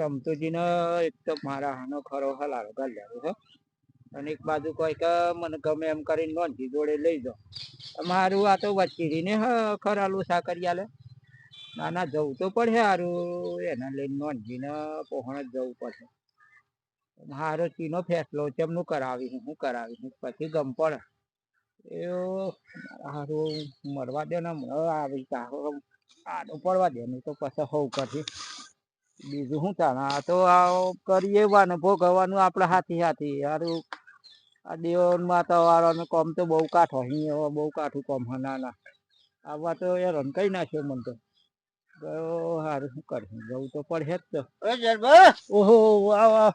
રમતુજીને એક તો મારા હાનો ખરો હલારો ગાલ્યો છે અને એક બાજુ કોઈ કે મને ગમે એમ કરીને નોંધી જોડે લઈ જાઓ મારું આ તો વચીરીને હ ખરાલું સા કરી આલે ના ના જવું તો પડે સારું એના લઈને નોંધીને પહોણ જ જવું પડશે. હારો ચીનો ફેસલો ચેમનું કરાવી હું કરાવી પછી ગમ પડે. એ હારું મરવા દે ને હમણાં આવી આડો પડવા દે નહીં તો પછી હોવ કરશે બીજું શું ચાલે આ તો આ કરીએ વાનું ભોગવવાનું આપણે હાથી હાથી. સારું આ દેવન માતા વાળાનું કોમ તો બહુ કાઠો અહીં બહુ કાઠું કોમ નાના ના ના. આવા તો એ રન કઈ નાખ્યો મને તો. ગયો હારું શું કરશું? જવું તો પડે જ તો. ઓહો વાહ વાહ.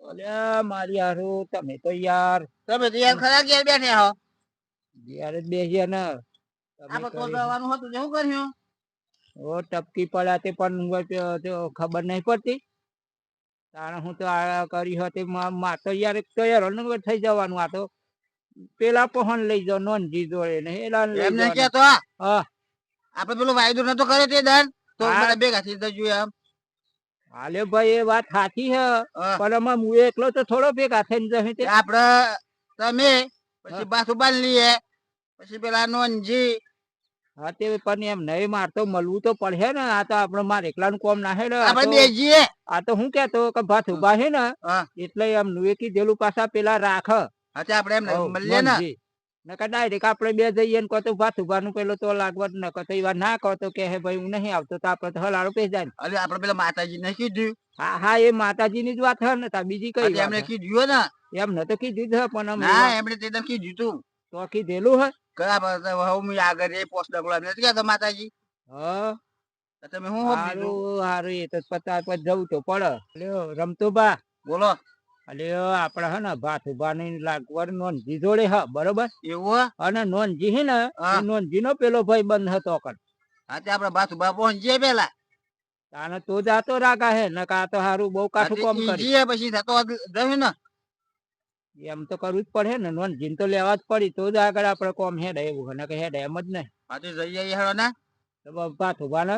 અલ્યા મારી હારું તમે તો યાર. તમે તો યાર ખરા ઘેર બેઠા હો. યાર જ બેસ્યા ને. તમે તો જવાનું હતું શું કર્યું? ઓ ટપકી પડ્યા તે પણ ખબર નહીં પડતી. તારે હું તો આ કરી હતી મા તો યાર તૈયાર થઈ જવાનું આ તો. પેલા પહોન લઈ જાઓ નોંધી જોડે ને એલા એમને કે તો હા. આપણે પેલો વાયદો નતો કર્યો તે દાન? તો મને ભેગા થઈ જજો એમ. હાલે ભાઈ એ વાત સાચી હે. પણ અમે હું એકલો તો થોડો ભેગા થઈને જશે તે. આપણે તમે પછી બાથુ બાંધી લઈએ પછી પેલા નોનજી હા તે પણ એમ નહીં માર તો મળવું તો પડે ને. આ તો આપણે મારે એકલાનું કોમ ના હે ને. આ આપણે તો- બેજીએ આ તો હું કેતો કે ભાત ઊભા હે ને એટલે એમ નુએ જેલું પાછા પેલા રાખ. અત્યારે આપણે એમ મળીએ ને. નકર ડાયરેક્ટ આપણે બે જઈએ ને કહો ભાત ઉભાનું પેલો તો લાગવત ન કહો એવા ના કહો તો કે હે ભાઈ હું નહીં આવતો તો આપણે તો હલાડો પેસ જાય અરે આપણે પેલા માતાજી ને કીધું હા હા એ માતાજીની જ વાત હે ને તા બીજી કઈ એમને કીધું ને એમ ન. તો કીધું જ પણ ના એમણે તે કીધું તું. તો કીધેલું હે. કે આ હું આગળ એ પોસ્ટ ડગલો નથી કહેતો માતાજી? હા. તમે શું હારું હારું એ તો પતા પર જવું તો પડે. લ્યો રમતો બા બોલો. અલ્યો આપણે હે ને ભાત લાગવડ નોંધી જોડે હ બરોબર? એવું અને નોંધી હે ને હા. નો પેલો ભાઈ બંધ હતો હા તે આપણે બાથુ પહોંચીએ પેલા. તાને તો જાતો રાગા હે નકા તો હારું બહુ કાઠું કામ કરી પછી થતો ને એમ તો કરવું જ પડે ને નોન જીન તો લેવા જ પડી તો જ આગળ આપણે કોમ હેડે એવું હે કે હેડે એમ જ ને. હા જઈ જઈએ હેડો ને. તો બ- ને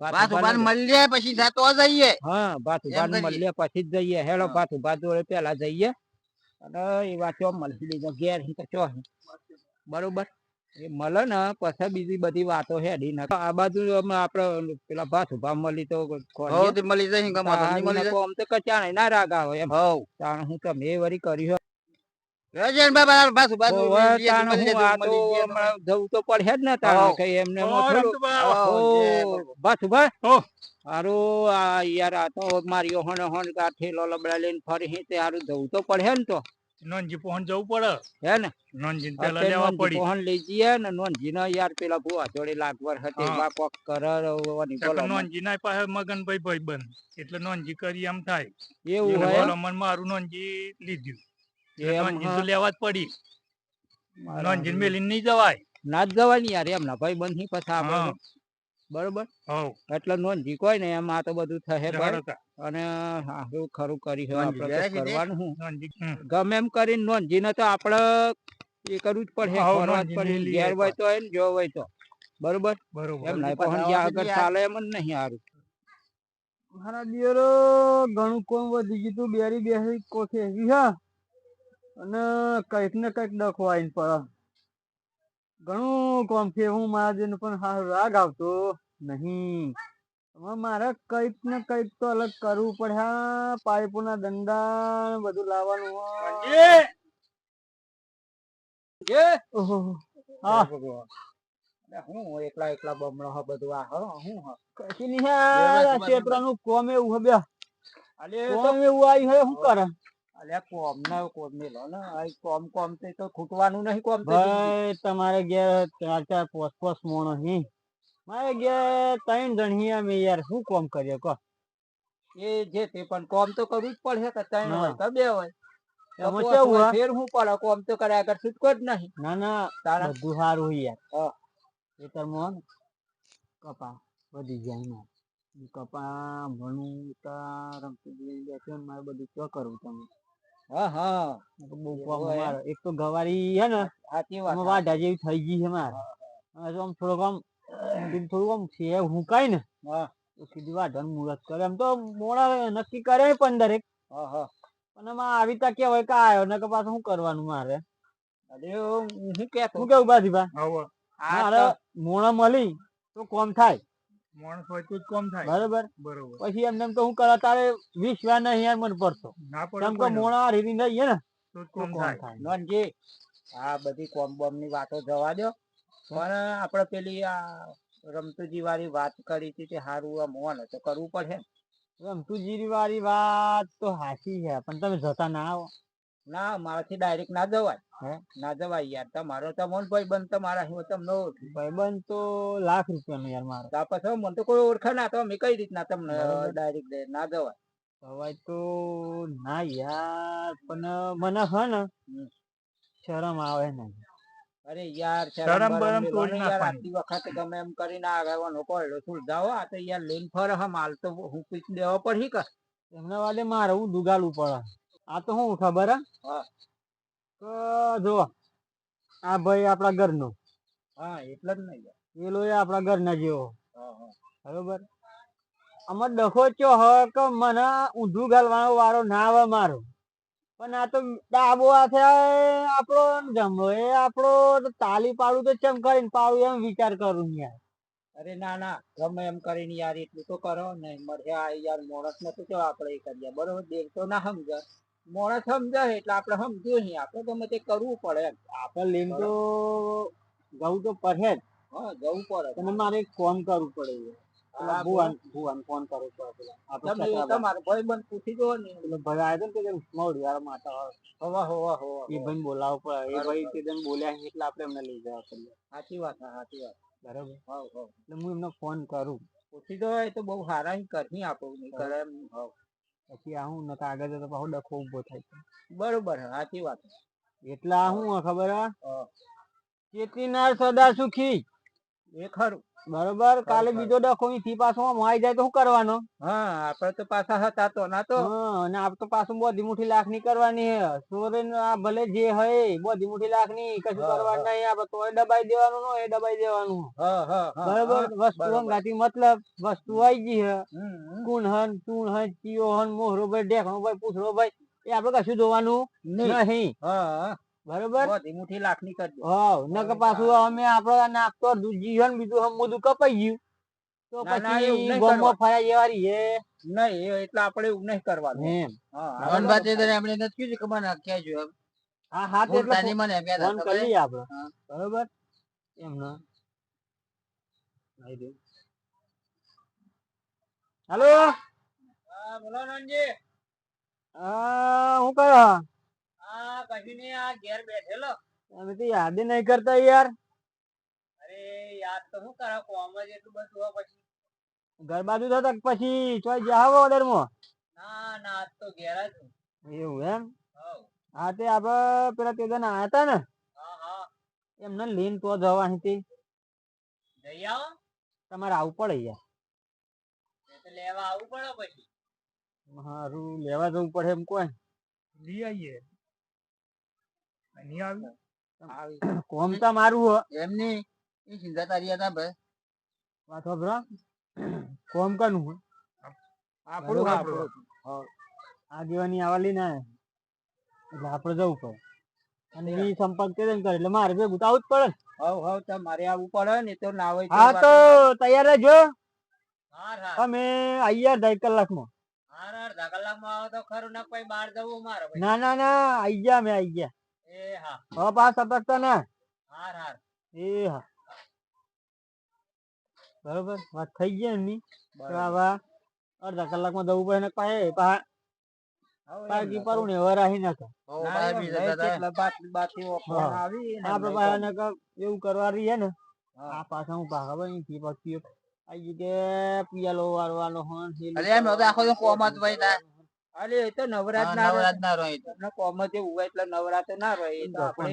ભાત ઊભા મળીએ પછી તો જઈએ હા ભાત કરીએ. મળીએ પછી જ જઈએ. હેડો. ભાત ઊભા જોડે પેલા જઈએ. અને એવા ચો મળી લીધો ઘેર તો ચો બરોબર? એ મળે ને પછી બીજી બધી વાતો હેડી ને આ બાજુ આપડે પેલા ભાત ઊભા મળી તો મળી જાય કોમ તો કચાણે ના રાગ આવે એમ હવ તાણ હું તમે વરી કર્યું જવું તો પડે જ ને તારે એમને હો. હારું આ યાર આ તો મારી હોણ હોણ ઠેલો લબડા લઈને ફરી તે હારું જવું તો પડે ને તો નોનજી પોહન જવું પડે. હે ને? નોનજી પેલા લેવા પડી. પોહન લઈ જઈએ ને નોનજી ને યાર પેલા ભૂવા જોડે લાગવર હતી હા. બા કોક કરે રવાની એટલે નોનજી ના પાસે મગનભાઈ ભાઈ બંધ એટલે નોનજી કરી એમ થાય. એવું હોય બોલો મન મારું નોનજી લીધું. નોનજી તો લેવા જ પડી. નોનજી. મેલીને નહીં જવાય. ના જ જવાની યાર એમના ભાઈ બંધની પછી આપણે. બરોબર? એટલે નોંધી કોઈ ને એમ આ તો બધું તા. અને હારું ખરું કરી આપણે? કરવાનું હું. ગમે એમ કરીને નોંધીને તો આપણે એ કરવું જ પડે હાવ જ પડે ઘેર હોય તો જો હોય તો. બરોબર? બરોબર. એમ નહીં પણ જ્યાં આગળ ચાલે એમ જ નહીં સારું મારા દિયરો ઘણું કોમ વધી ગયું તું બેરી બેસી કોઠે એવી હા. અને કંઈક ને કંઈક ડખો આવીને પડે. ઘણું કોમ છે હું મારા જેને પણ સારું રાગ આવતો. નહીં. હવે મારે કંઈક ને કંઈક તો અલગ કરવું પડે. હા પાઇપોના દંડા બધું લાવવાનું હું? એકલા એકલા બમણો હ બધું આ હ હું હ. કશી નહીં યાર ક્ષેત્રનું કોમ એવું હે બે. કોમ એવું આવી હે શું કરે? અલે કોમ ના કોમ લો ને. આ કોમ કોમ તે તો ખૂટવાનું નહીં કોમ ભાઈ તમારે ઘેર ચાર ચાર પોસ પોસ મોણ હી. મારે ગયા ત્રણ જણ મેં અમે યાર શું કોમ કરીએ કો એ જે તે પણ કોમ તો કરવું જ પડશે કે ત્રણ હોય કે બે હોય? ફેર હું પડે કોમ તો કરે આગળ છૂટકો જ નહીં. ના ના તારા બધું સારું યાર. કપા વધી જાય મારે કપા ભણું તાર મારે બધું શું કરવું તમે. હા હા. એક તો ગવારી હે ને વાઢા જેવી થઈ ગઈ છે મારે. આમ થોડોક આમ થોડુંક આમ છે હુકાય ને સીધી વાત મુહૂર્ત કરે. એમ તો મોડા નક્કી કરે પંદરેક હા હા. પણ એમાં આવી તા કેવાય કે આવ્યો ને કે પાછું શું કરવાનું મારે? અરે હું કે હું કેવું બાજીભા મારે મોણા મળી તો કોમ થાય. માણસ હોય તો જ કોમ થાય. બરોબર? બરોબર. પછી એમને તો હું કરા તારે વીસ વાર નહીં યાર મને પડતો. કેમ કે મોણા રીરી નહીં ને? તો કોમ થાય. થાય. નોનજી આ બધી કોમ બોમની વાતો જવા દો. પણ આપણે પેલી આ રમતુજી વાળી વાત કરી હતી તે સારું આ મોન તો કરવું પડશે રમતુજી વાળી વાત તો હાચી છે પણ તમે જતા ના આવો. ના મારાથી ડાયરેક્ટ ના જવાય? ના જવાય યાર તમારો તમોન ભાઈ બંધ તમારા હું તમને ભાઈબંધ તો લાખ રૂપિયાનો યાર મારો. તો પછી મને તો કોઈ ઓળખા ના તો અમે કઈ રીતના તમને ડાયરેક્ટ ના જવાય. હવે તો ના યાર પણ મને હ ને શરમ આવે ને. અરે યાર શરમ બરમ તોડી યાર આટલી વખત ગમે એમ કરીને આગળનો કોયડો સુલઝાવો. આ તો યાર લઈને ફરે હમ હાલ તો હું દેવા પડી કે એમના વાદે મારે હું દુગાડવું પડે. આ તો શું ખબર હે? હા. જો આ ભાઈ આપણા ઘરનો. હા એટલે જ નહીં યાર. પેલો આપણા ઘરના જેવો. બરોબર? આમાં ડખો ચો હ કે મને ઊંધું ગાલવાનો વારો ના આવે મારો. પણ આ તો ડાબો હાથે આપણો જમણો એ આપણો તાલી પાડું તો ચમ કરીને પાડું એમ વિચાર કરું યાર. અરે ના ના ગમે એમ કરીને યાર એટલું તો કરો ને. મર્યા યાર મોણસ ને તો આપણે એ કરીએ? બરોબર દેખ તો ના સમજે. મોણસ સમજે એટલે આપણે સમજ્યું નહીં. આપણે ગમે તે કરવું પડે. આપણે લીમ તો જવું તો પડે જ. હા જવું પડે. તમે મારે એક ફોન કરવું પડે ભુવાન ભુવાન ફોન કરવો પડે તમે તમારો ભાઈ પૂછી ને. ભાઈ આવ્યો ને તે મોઢિયાર માતા વાળો. હોવા. હોવા હોવા એ ભાઈને બોલાવવો પડે. એ બરોબર. ભાઈ તે દિન બોલ્યા એટલે આપણે એમને લઈ જવા પડે. સાચી વાત હા, સાચી વાત. બરાબર. હોવ હોવ. એટલે હું એમને ફોન કરું. પૂછી દો એ તો બહુ સારા ઈ કરી આપો નહીં કરે એમ પછી આ હું નકર આગળ જતો પાછો ડખો ઊભો થાય. બરોબર સાચી વાત. એટલા હું ખબર હે? હા. ચેતીનાર સદા સુખી. એ ખરું. બરોબર કાલે બીજો ડખો થી પાછો આમ જાય તો શું કરવાનો? હા આપડે તો પાછા હતા તો ના તો. અને આપ તો પાછું બોધી મુઠી લાખની કરવાની હે. સોરેન આ ભલે જે હોય બોધી મુઠી લાખની કશું કરવાનું નહીં આપડે તો દબાઈ દેવાનું નો એ દબાઈ દેવાનું. હા હા હા બરોબર? વસ્તુ. અંગાથી મતલબ વસ્તુ આવી ગઈ હે. કુણ હન તું હન ચિયો હન મોહરો ભાઈ ઢેકણો ભાઈ પૂછડો ભાઈ એ આપડે કશું જોવાનું નહીં. હા હા. બરોબર? બધી લાખની કરજો હા કે પાછું અમે આપડે નાખતો હન બીજું હમ બધું કપાઈ ગયું. તો ના, ના, પછી ગોમમાં ફર્યા જેવારી હે નહીં એટલે આપણે એવું નહીં કરવાનું. એમ. હા મોહન ભાઈ તે દાડે એમણે નથી કીધું કે મને ક્યાં જોયું હા હા તો એટલે મને એમ ફોન કરી લઈએ આપડે. હા. બરોબર? હેલો હાલો? હા બોલો નાનજી. હા હું કરો? હા કશું નહીં આ ઘેર બેઠેલો. અમે તો યાદ નહીં કરતા યાર. અરે યાદ તો શું કરો કોમ જ એટલું બધું હોય પછી. ઘર બાજુ થતા પછી ચોઈ જાવ ઓર્ડરમાં ના ના આજ તો ઘેર જ એવું એમ? હા તે આપડે પેલા તે જણ આયા હતા ને? હા હા. એમને લીન તો જવા અહીંથી જઈ આવો. તમારે આવવું પડે યાર. તો લેવા આવવું પડે પછી. મારું લેવા જવું પડે એમ કોઈ. લઈ આવીએ. નહીં આવી. કોમ તો મારું હો. એમની એ ચિંતા તારી હતા ભાઈ. વાત ખબર કોમ કનું આપણું આપણું આ દીવાની આવાલી ના એટલે આપડે જવું પડે. અને એ સંપર્ક કરે ને કરે એટલે મારે ભેગું તો આવું જ પડે હવ હવ તમારે આવવું પડે ને તો ના હોય હા તો તૈયાર રહેજો. અમે આવીએ અઢાઈ કલાકમાં. હાર અડધા કલાકમાં આવો તો ખરું ના પછી બહાર જવું મારે ના ના ના. આઈ ગયા મેં આઈ ગયા. એ હા હવે પાસ સપકતા ના. હાર હાર. એ હા બરોબર વાત થઈ ગઈ એમની. બરાબર. અડધા કલાકમાં જવું પડે ને પાહે પા હવે પરું ને હવે નાખે હો ના, બહાર એમ બી નહીં જતા હતા. કેટલા બાત- બાતીઓ ફોન હા. આવી ને આપડે એમ પાછા નહીં નકર એવું કરવા રહીએ ને આ પાછા હું પછી. કે પિયાલો વાળવાનો હોન અરે એમ તો આખો કોમ જ ભાઈ ના. અરે એ તો નવરાત ના નવરાત ના રહી તમને કોમ જ એવું એટલે નવરાત ના રહે એ તો આપણે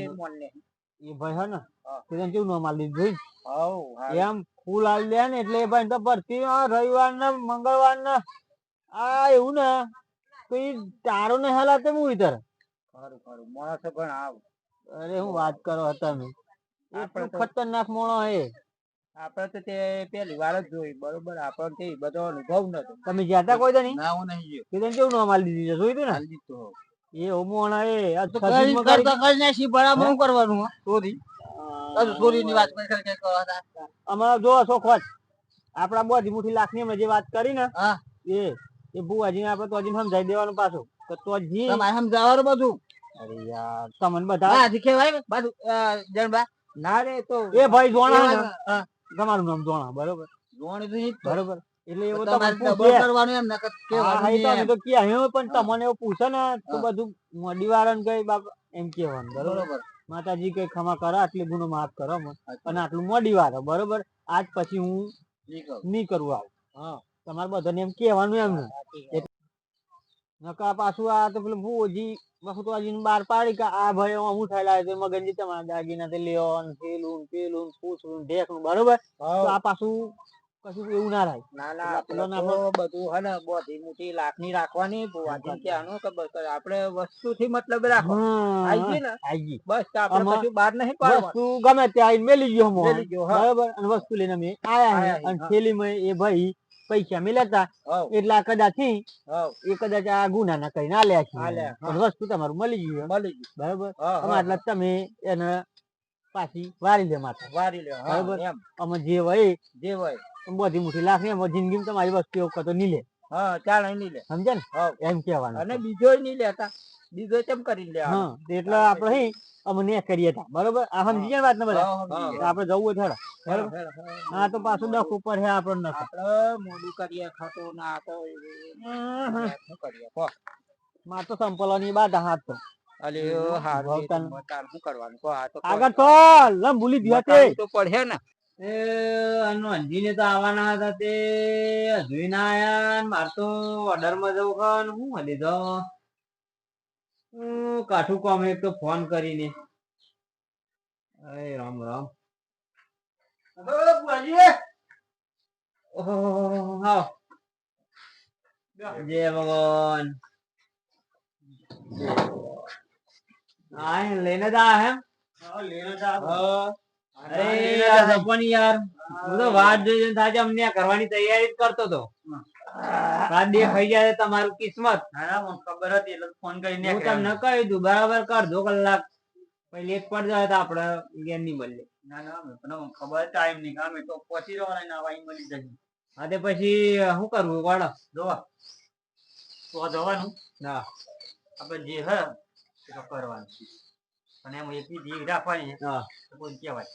એ ભાઈ હે ને તેને કેવું નામ આલી દીધું હવ એમ ફૂલ આલી દે ને એટલે ભાઈ તો ભરતી રવિવાર ને મંગળવાર ને આ એવું ને તો ઈ તારો ને હેલા તે હું ઈધર. ખરું ખરું માણસો પણ આવ. અરે હું વાત કરો તમે. ખતરનાક મોણો હે. આપણે તો તે પહેલી વાર જ જોઈ બરોબર? આપણને તે બધો અનુભવ નતો. તમે જ્યાં તા કોઈ દની ના હું નહીં ગયો. કીધું કેવું નામ આલી દીધું જોઈ તું ને? હાલ દીધું. એ ઓમોણા એ આ કરતા કરીને સી બરાબર હું કરવાનું સોરી. આ, હજુ વાત કરી કે કરી કરવા અમારા જો સોખવટ આપડા બોધી મુઠી લાખની અમે જે વાત કરી ને હા. એ એ ને આપણે તો હજી સમજાઈ દેવાનું પાછું. તો તો જી તમારે સમજાવવાનું બધું? અરે યાર તમને બધા હા બાજુ જણબા. ના રે તો એ ભાઈ જોણા ને. તમારું નામ જોણા બરોબર. બરોબર. એટલે એવું તમને ડબલ કરવાનું એમ નકર હા, હા, તો અમે નહીં પણ તમને એવું પૂછે ને તો બધું મોડી વાળા કઈ બાપ એમ કેવાનું બરોબર? માતાજી કઈ ખમા કરો આટલી ગુનો માફ કરો અને આટલું મોડી વાર બરોબર? આજ પછી હું. નહીં કરું આવું. હા. તમારે બધાને એમ કહેવાનું એમ. નકા પાછું આ તો પેલું ભૂજી વખતવાજી બાર પાડી કે આ ભાઈ અમુક થયેલા છે મગનજી તમારા દાગીના તે લેવાનું પેલું પેલું ને પૂછવું ને બરોબર? તો આ પાછું કશું એવું ના થાય. ના ના આપણે બધું હે ને બોધી મોટી લાખની રાખવાની ભુવાજી ક્યાંનું કે બસ આપણે વસ્તુથી મતલબ રાખો. આઈ ગઈ ને? આઈ ગઈ. બસ આપણે કશું બહાર નહીં પાડવાનું. વસ્તુ ગમે ત્યાં મેલી ગયો. મેલી ગયો, બરાબર? અને વસ્તુ લઈને અમે આયા અને થેલીમાં એ ભાઈ પૈસા મિલાતા એટલે કદાચ એ કદાચ આ ગુના ના કરીને આલ્યા છે. પણ વસ્તુ તમારું મળી ગયું મળી ગયું. બરાબર? હા, અમે હા, એટલે તમે એને પાછી વારી લે માથે. વારી લે બરાબર. એમ. અમે જે હોય જે હોય. બધી મુઠી લાખ ને જિંદગી તમારી વસ્તુ એવું કતો નહીં લે. હા ચાલ નહીં લે. સમજે ને? એમ કહેવાનું અને બીજો નહીં લેતા. બીજો તેમ કરી લે હા એટલે આપણે અમને કરીએ તા બરોબર? આ સમજી વાત ને બધા? હા, આપણે જવું હોય થોડા બરોબર? હા તો પાછું દખ ઉપર છે આપણને નખો. મોડું કરીએ ખાતો ના તો શું કરીએ કહો. માર તો સંપલવાની બાદ હાથ તો. અલી હારું તાર શું કરવાનું કહો આ તો આગળ ચાલ લમ ભૂલી ગયા તે. તો પડે ને. એ અંજીને તો આવવાના હતા તે હજુ ના આયા માર તો ઓર્ડરમાં જવું ખાન હું હલી હું કાઠું કામ એક તો ફોન કરીને. અરે રામ રામ. ઓહો આવો જય ભગવાન. હા લઈને જ આ હે લઈને જ અરે યાર જપવાની યાર. હું તો વાત જોઈ જોઈને અમને કરવાની તૈયારી જ કરતો તો રાત ખાઈ જાય તમારું કિસ્મત. ખબર હતી એટલે ફોન કરીને હું તમને કહી દઉં બરાબર કરજો કલાક પછી જાય આપણે ઘેર નહીં બદલે ના ના ખબર ટાઈમ નહીં કામ તો પહોંચી રહેવાના ના વાઈ મળી જશે હા તે પછી શું કરવું વાળો જોવા. તો જવાનું? ના આપણે જે હે કરવાનું. અને એમ એક રાખવાની કોઈ કહેવાય.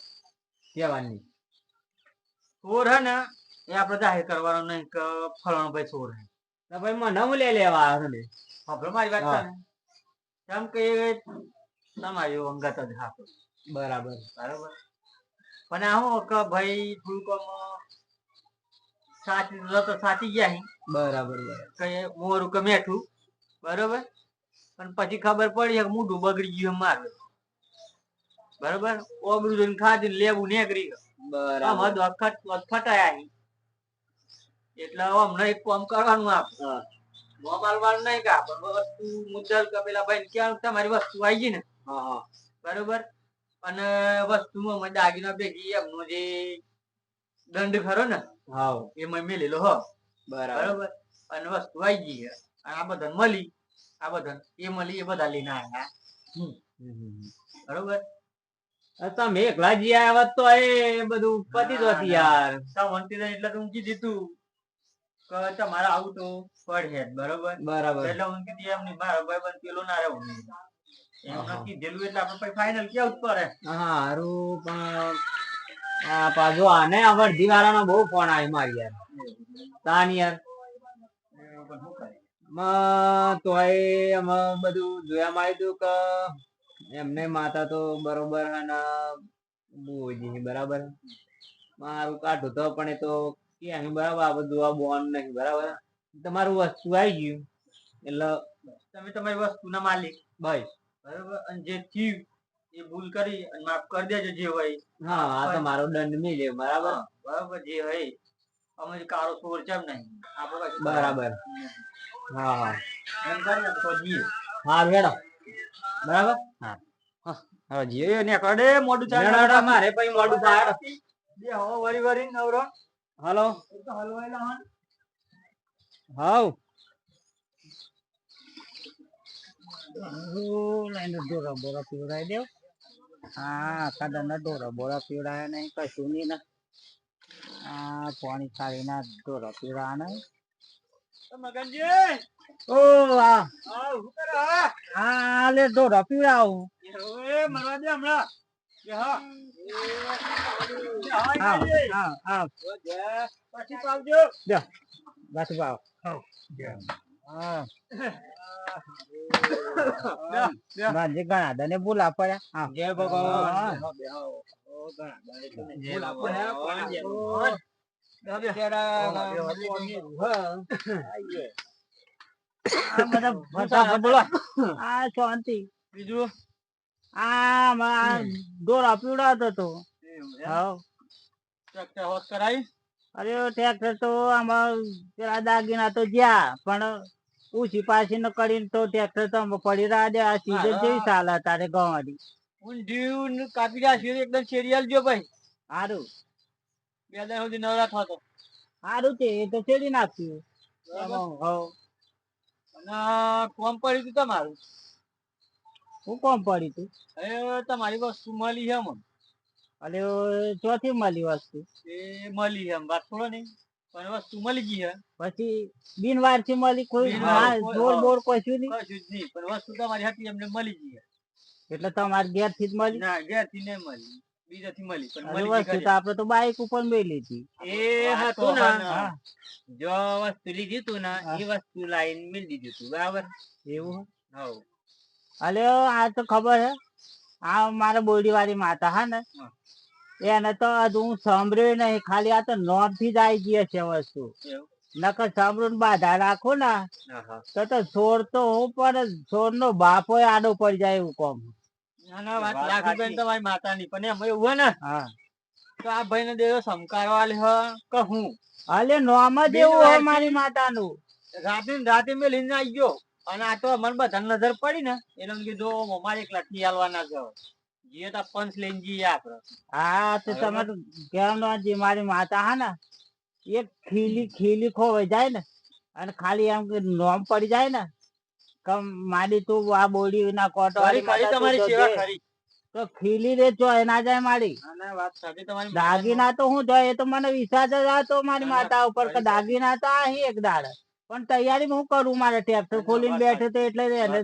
કહેવાની ચોર હે ને એ આપણે જાહેર કરવાનો નહીં કે ફલાણો ભાઈ ચોર હે. તો ભાઈ મને હું લઈ લેવા આવે છે હવે મારી વાત છે કેમ કે તમારી અંગત જ હા બરાબર. બરાબર? પણ આ હું કે ભાઈ થોડુંક સાચી તો સાચી ગયા હી. બરાબર કે મોરું કે મેઠું. બરોબર? પણ પછી ખબર પડી કે મોઢું બગડી ગયું મારે. બરોબર? જોઈને ખાધી લેવું નીકળી આમ હદ વખત વખત એટલે હમણાં એક કામ કરવાનું આપ મોબાઈલ વાળ નહીં કા પણ વસ્તુ મુદ્દલ કે પેલા ભાઈ ક્યાં તમારી વસ્તુ આવી ગઈ ને. બરોબર? અને વસ્તુમાં અમે દાગીના ભેગી એમનો જે દંડ ખરો ને હા. એ મેં મેલેલો હો. બરાબર. અને વસ્તુ આવી ગઈ છે. અને આ બધા મળી. આ બધા એ મળી એ બધા લઈને આવ્યા બરોબર? તમે એકલા જી આવ્યા તો એ બધું પતી જત યાર. નહીં એટલે તું તું કે તમારે આવું તો પડે બરોબર? બરાબર. એટલે હું કીધું એમ નહીં મારો ભાઈ બંધ પેલો ના રહેવું એટલે આપણે પછી ફાઇનલ કેવું જ પડે? હારું પણ આ પાછો આને અડધી વાળાનો બહુ ફોન આવી મારી યાર. તાન યાર. તો અમે બધું જોયા માં આવ્યું કે એમને માતા તો બરોબર અને બુજી બરાબર? મારું કાઢું તો પણ એ તો ક્યાં બરાબર? આ બધું આ બોન નહીં બરાબર? તમારું વસ્તુ આવી ગયું. એટલે તમે તમારી વસ્તુના માલિક. ભાઈ બરાબર? અને જે થયું એ ભૂલ કરી અને માફ કરી દેજો જે હોય. હા આ તો મારો દંડ મિલે બરાબર? બરાબર જે હોય. અમે કારો સોર છે નહીં. આપણે બરાબર. હા હા. એમ હા મેડમ બરાબર? હા હવે ને કડે મોડું ચાલે મારે પછી મોડું થાય. બે હો વરી વરી નવરો. હાલો. તો લઈને ડોરા બોરા પીવડાવી દેવ. હા કાદાના ડોરા બોરા પીવડાયા નહીં કશું નહીં ના. આ પાણી ખાડીના ડોરા પીવડાયા નહીં. મગનજી! ઓ આ હા લે ડોરા પીવડાવું એ મરવા દે હમણાં. હા. આવ આવ આવ પછી હા. ઘણા બોલા પડ્યા જય ભગવાન. આ બધા બોલો. આ શાંતિ બીજું? આ દોરા પીવડાવતો તો હાવ ટ્રેક્ટર હોત કરાઈ અરે ટ્રેક્ટર તો આમાં પેલા દાગીના તો જ્યાં પણ ઉછી પાછી નો કરીને તો ટ્રેક્ટર તો પડી રહ્યા દે આ સીઝન જેવી ચાલે તારે ગવાડી. ઊંધિયું કાપી રાખ્યું એકદમ સિરિયલ જો ભાઈ. સારું બે દાડા સુધી નવરા થતો સારું છે એ તો છેડી નાખ્યું. હવ કોમ પડ્યું હતું તમારું. હું કોમ પડી તું? અરે તમારી વસ્તુ મળી છે મને. અરે ચોથી મળી વસ્તુ? એ મળી છે વાત થોડો નહીં પણ વસ્તુ મળી ગઈ છે પછી બિનવારસી મળી કોઈ બિનવાર- જોર. બોર કશું નહીં? કશું જ નહીં. પણ વસ્તુ તમારી હતી એમને મળી ગઈ એટલે તમારે ઘેરથી જ મળી? ના ઘેરથી નહીં મળી. બીજાથી મળી પણ અરે મળી ગઈ વસ્તુ તો આપડે તો બાઈક ઉપર મેલી હતી. એ હતું ને. જો વસ્તુ લીધી તું ને એ વસ્તુ લાઈન મિલ દીધું તું બરાબર? એવું હવ. અલે આ તો ખબર હે? આ મારા માતા હા ને એને તો હજુ હું સાંભળ્યું નહીં ખાલી આ તો નોમથી જ આવી ગઈ છે વસ્તુ? નકર સાંભળું બાધા રાખો ને તો તો છોડ તો હું પણ છોડ નો બાપો આડો પડી જાય એવું કોમ. ના ના વાત વાત લાખી બેન માતાની પણ એમાં એવું ને હા. તો આ ભાઈ ને દેવો સમકારો આલે કે હું? અલે નોમ જ હે મારી માતાનું. રાતે રાતે મેં લઈને આવી ગયો અને આ તો મને બધા નજર પડી ને એને કીધું અમારે એક લઠી આલવાના છે જે તો પંચ લઈને જઈએ આપડે હા તો તમારે તમે તો જે મારી માતા હા ને એક ખીલી ખીલી ખોવાઈ જાય ને અને ખાલી એમ કે નોમ પડી જાય ને મારી તું આ બોડી ના કોટો તમારી સેવા કરી તો ખીલી રે ચોય એના જાય મારી દાગીના તો હું જોઈએ તો મને વિશ્વાસ જ હતો મારી માતા ઉપર કે. દાગીના તો અહીં એક દાડ. પણ તૈયારી હું કરું મારે ટ્રેક્ટર ખોલીને બેઠો તો એટલે એને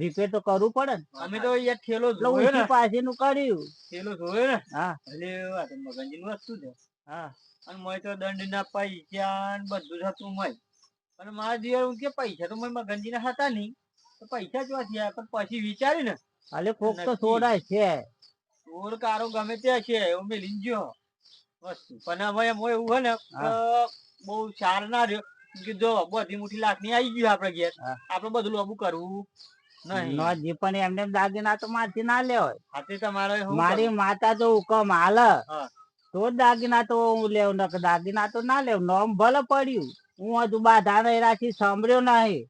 રિપેર તો કરવું પડે ને. અમે તો યાર એટલે જોયો ને. પાછી નું કર્યું. ઠેલો જોયો ને. હા. એટલે મગનજી નું વસ્તુ છે. હા. અને મોય તો દંડ ના પૈસા ને બધું હતું મય. અને મારા દિયર કે પૈસા તો મારી મગનજી ના હતા નહીં તો પૈસા જોવા થયા પણ પછી વિચાર્યું ને અલે કોક તો સોડા છે. ચોર કારો ગમે તે છે એવું મેં ગયો. વસ્તુ પણ હવે એમ હોય એવું હોય ને બહુ સાર ના રહ્યો. કે જો બધી મોટી લાખની આવી ગયું આપડે ઘેર. આપડે બધું લોબુ કરવું નહીં. નો જે પણ એમને દાગીના તો માથી ના લેવાય હાથે તમારે મારી માતા તો હુકમ હાલ. તો દાગીના તો હું લેવ દાગીના તો ના લેવ. નોમ ભલે પડ્યું. હું હજુ બાધા રાખી સાંભળ્યો નહીં.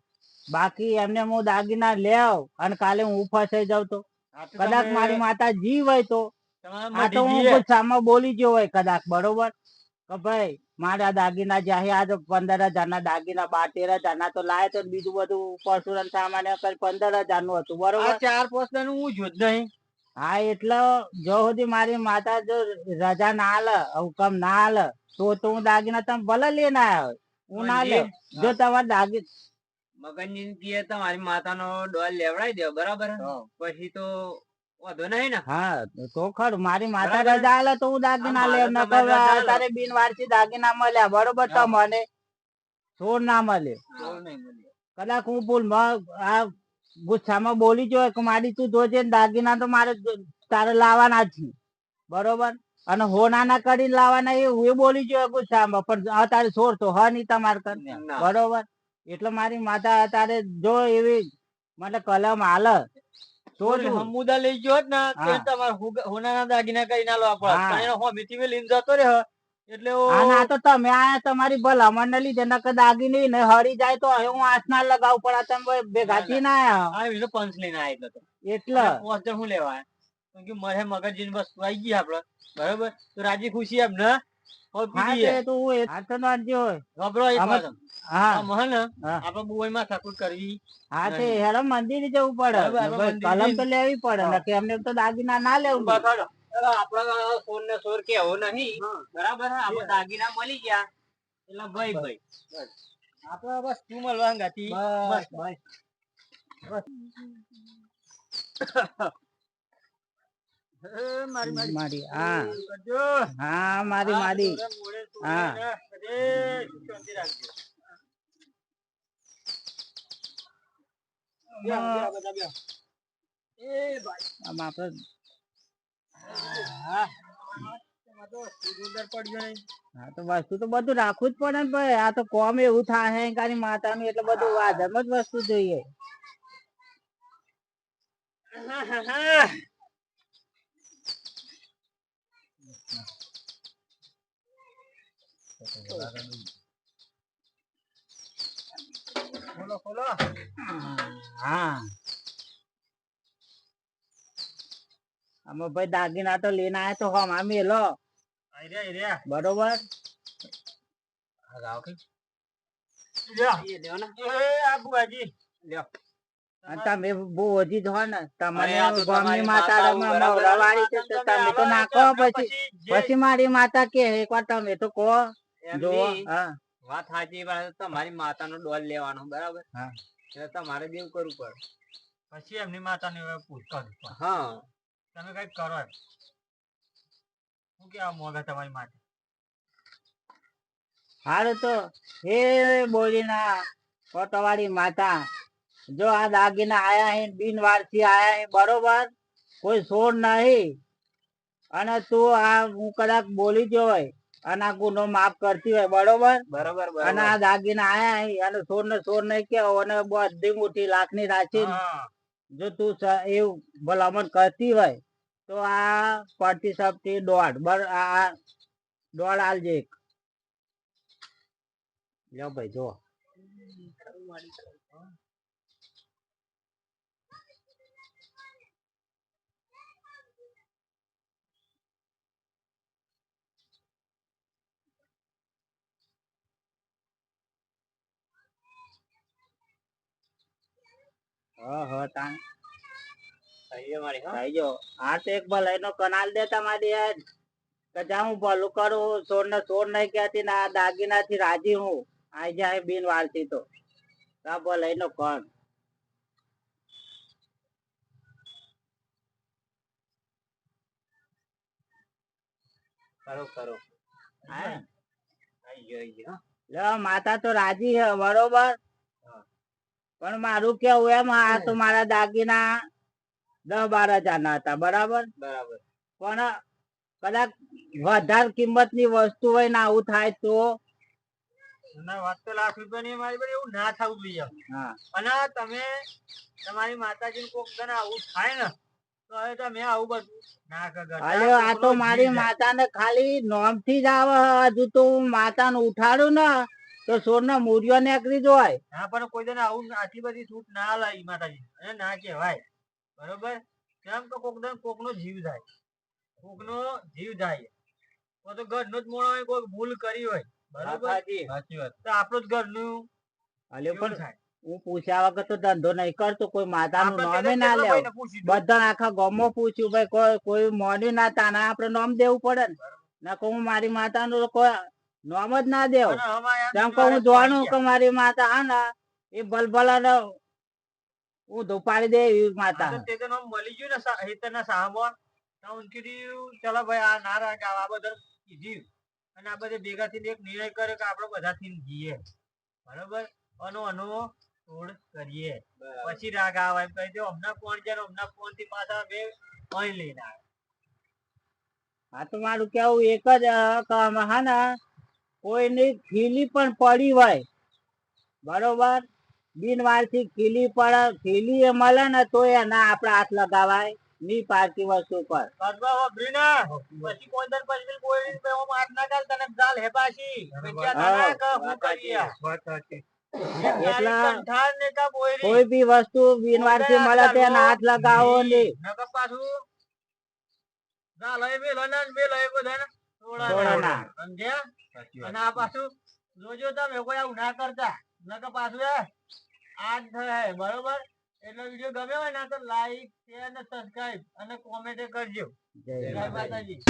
બાકી એમને હું દાગીના લેવ અને કાલે હું ફસાઈ જાઉં તો. કદાચ મારી માતા જીવ હોય તો. આ તો હું ગુસ્સામાં બોલી ગયો હોય કદાચ બરોબર? કે ભાઈ મારા દાગીના જ્યાં આજે પંદર હજાર ના દાગીના બાર તેર હજાર ના તો લાય તો બીજું બધું પરશુરામ સામાન્ય પંદર હજારનું હતું બરોબર? ચાર પોસ્ટનું હું જોત નહીં. હા એટલે જો સુધી મારી માતા જો રજા ના આલે હુકમ ના આલે તો તો હું દાગીના તમે ભલે લઈને આવ્યો. હું ના લે. જો તમારે દાગી મગનજી કીએ તમારી માતાનો ડોલ લેવડાવી દો બરાબર? પછી તો વાંધો નહીં ને? હા તો ખરું મારી માતા રજા આલે તો હું દાગીના લે લેવ મારે ન તમારે રજા આલે. તારે બિન વારસી દાગીના મળ્યા. બરોબર હા. મને છોડ ના મળે. કદાચ હું ભૂલ આ ગુસ્સામાં બોલી જોય કે મારી તું જોજે ને દાગીના તો મારે તારે લાવવાના જ છે. બરોબર? અને હો નાના કરીને લાવવાના એ હું બોલી જોય ગુસ્સામાં પણ અત્યારે તારે છોડ તો હ નહીં તમારે કર. બરોબર? એટલે મારી માતા અત્યારે જો એવી મને કલમ હાલ તો હું- હમુદા લઈ ગયો ને તો તમારે હોનાના દાગીના કરી ના લો હા. પણ એનો હોમીથી મેં લઈને જતો રહ્યો એટલે આ તો તમે આયા તમારી ભલામણ ને લીધે નકર દાગીની ને હરી જાય તો હવે હું આસ ના લગાવું પણ આ તમે ભેગા થી ના. આયા આ પંચ લઈને આવ્યો એટલે? હું લેવા કે મગજ મગજની વસ્તુ આવી ગઈ આપડે બરોબર? તો રાજી ખુશી એમ ને. આપડે દાગીના ના લેવું. આપડા સોર ને સોર કેવો નહીં. બરાબર હે? આપણે દાગીના મળી ગયા. એટલે ભાઈ ભાઈ. આપડે બસ તું મળવા હંગાતી બસ, બસ. મારી હા. હા મારી મારી. હા. હા. તો વસ્તુ તો બધું રાખવું જ પડે ને ભાઈ. આ તો કોમ એવું થાય હે કાની માતાનું એટલે બધું વાધમ જ વસ્તુ જોઈએ. ખોલો ખોલો હા આમાં ભાઈ દાગીના તો લઈને આયા તો હમ આ મેલો આઈ રહ્યા આઈ રહ્યા બરોબર તમે બહુ ઓછી જ હોય ને ગામની તમારી માતા છે તમે તો પછી પછી મારી માતા કે એકવાર તમે તો કહો જો હા. વાત સાચી વાત તમારી માતાનો ડોલ લેવાનો બરાબર? એટલે તમારે દેવું કરવું પડે. પછી એમની માતાને હવે પૂછતો હા. તમે કંઈક કરો શું કેવા મોગે તમારી માતા? હારું તો હે બોલીના તમારી માતા. જો આ દાગીના આયા હે બિન વારસી આયા હે બરોબર? કોઈ છોડ નહીં. અને તું આ હું કદાચ બોલી ગયો હોય. અને આ ગુનો માફ કરતી હોય બરોબર? બરોબર અને આ દાગીના આયા અને સોર ને સોર નહીં કે અને બધી મોટી લાખની રાખી જો તું એવું ભલામણ કરતી હોય તો આ પડતી સપટી દોઢ બર આ આ દોઢ આલજે એક. લ્યો ભાઈ જો હા હા તાન થઈ ગયો. આ તો એક ભલાઈ નો કનાલ દે તમારી યાર. કે જા હું ભલું કરું સોર ને સોર નહીં કહેતી ના દાગીના થી રાજી હું. આઈ જાય બિન વાળતી તો. આ ભલે નો કણ કરો કરો હા. માતા તો રાજી હે બરોબર. પણ મારું કેવું એમ આ તો મારા દાગીના દસ બાર હજાર ના હતા બરાબર? બરાબર. પણ કદાચ વધારે કિંમતની વસ્તુ હોય ને આવું થાય તો? લાખ રૂપિયા ની મારી પણ એવું ના થવું જોઈએ. અને તમે તમારી માતાજી કોક તને આવું થાય ને તો હવે તમે આવું બધું ના કરતા અરે આ તો મારી માતા ને ખાલી નોમથી જ આવે હજુ તો હું માતા ને ઉઠાડું ને. તો સોર ને મૂર્યો નેકરી જાય હા પણ કોઈ દન આવું આટલી બધી છૂટ ના લાવી માતાજી. અને ના કહેવાય. બરોબર? કેમ તો કોક દન કોક નો જીવ જાય. કોક નો જીવ જાય. તો તો ઘર નો જ મોણો હોય કોઈ ભૂલ કરી હોય. બરોબર? સાચી વાત. તો આપણું જ ઘરનું અલે પણ હું પૂછ્યા વગર તો ધંધો નહીં કરતો કોઈ માતા નું આપણે ના લેવું. બધા આખા ગામમાં પૂછ્યું ભાઈ કોઈ કોઈ મોન્યું ના તાના આપણે નામ દેવું પડે ને? ના હું મારી માતા નું કોઈ નોમ જ ના દેવું. કે હું જોવાનું કે મારી માતા હા ને એ બલબલા ને હું ધોપાડી દે એવી માતા. તે તો નામ મળી ગયું ને હેતરના સાહબો હું કીધું ચલો ભાઈ આ ના રાખ આ બધા કીધું. અને આ બધે ભેગા થઈને એક નિર્ણય કર્યો કે આપણે બધા થઈને જઈએ. બરોબર? અનો અનો તોડ કરીએ. પછી રાગ આવે એમ કહી દો હમણાં કોણ છે હમણાં કોણથી પાછા બે અહીં લઈને આવે. આ તો મારું કેવું એક જ કામ હા ને કોઈની ખીલી પણ પડી હોય. બરોબર? બિનવારથી ખીલી પડે ખીલી એ મળે ને તો એના આપણે હાથ લગાવાયની પારકી વસ્તુ પર. પછી કોઈ દર પછી કોઈ માર ના કર તને જાલ હે પાછી. પછી આ હા, તને કે હું કરીએ એટલા કંઠાર ને કા બોયરી? કોઈ બી વસ્તુ બિનવારથી મળે તો એના હાથ લગાવો નહીં પાછું સમજ્યા? અને આ પાછું જોજો તમે કોઈ આવું ના કરતા. નકર પાછું આ જ થાય બરોબર? એટલે વીડિયો ગમ્યો હોય ના તો લાઈક શેર અને સબસ્ક્રાઇબ અને કોમેન્ટ કરજો. જય. માતાજી.